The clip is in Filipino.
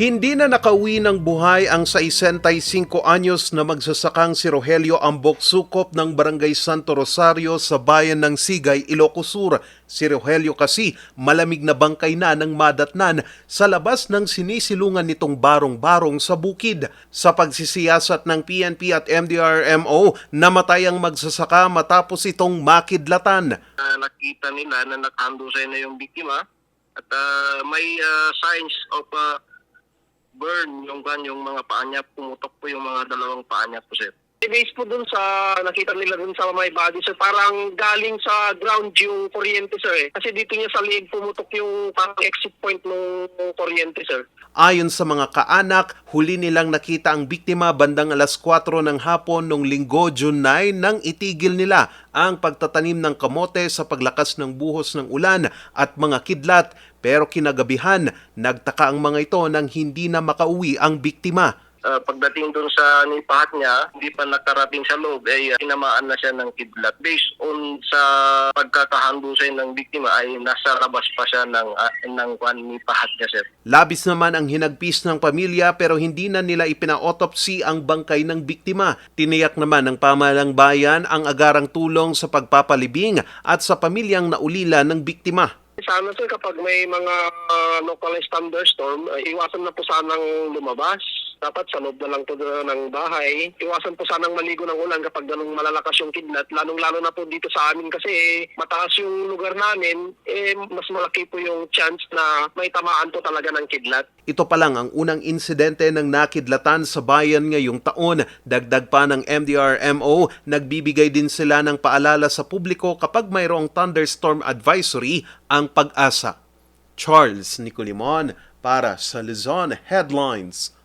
Hindi na nakauwi ng buhay ang 65 anyos na magsasakang si Rogelio Ambok Sukop ng Barangay Santo Rosario sa bayan ng Sigay, Ilocos Sur. Si Rogelio kasi malamig na bangkay na ng madatnan sa labas ng sinisilungan nitong barong-barong sa bukid. Sa pagsisiyasat ng PNP at MDRMO, namatay ang magsasaka matapos itong makidlatan. uh, nakita nila na nakahambusay na yung biktima at ah, may ah, signs of ah, burn yung kan yung mga paa niya pumutok po yung mga dalawang paa niya po sir. Based po dun sa nakita nila dun sa may body sir parang galing sa ground yung kuryente sir eh. Kasi dito niya sa leeg pumutok yung parang exit point ng kuryente sir. Ayon sa mga kaanak, huli nilang nakita ang biktima bandang alas 4 ng hapon noong linggo June 9 nang itigil nila ang pagtatanim ng kamote sa paglakas ng buhos ng ulan at mga kidlat. Pero kinagabihan, nagtaka ang mga ito nang hindi na makauwi ang biktima. Ah, pagdating doon sa nipahat niya, hindi pa nakarating sa loob, ay ah, tinamaan na siya ng kidlat. Based on sa pagkakahandusay ng biktima ay nasa labas pa siya ng, uh, ng kwan nipahat niya, sir. Labis naman ang hinagpis ng pamilya pero hindi na nila ipina-autopsy ang bangkay ng biktima. Tiniyak naman ng pamalang bayan ang agarang tulong sa pagpapalibing at sa pamilyang naulila ng biktima. Sana sir, kapag may mga uh, localized thunderstorm, uh, iwasan na po sanang lumabas. Dapat sa loob na lang po ng bahay. Iwasan po sanang maligo ng ulan kapag ganung malalakas yung kidlat. Lalong-lalo na po dito sa amin kasi mataas yung lugar namin, eh, mas malaki po yung chance na may tamaan po talaga ng kidlat. Ito pa lang ang unang insidente ng nakidlatan sa bayan ngayong taon. Dagdag pa ng MDRMO, nagbibigay din sila ng paalala sa publiko kapag mayroong thunderstorm advisory ang pag-asa. Charles Nicolimon para sa Luzon Headlines.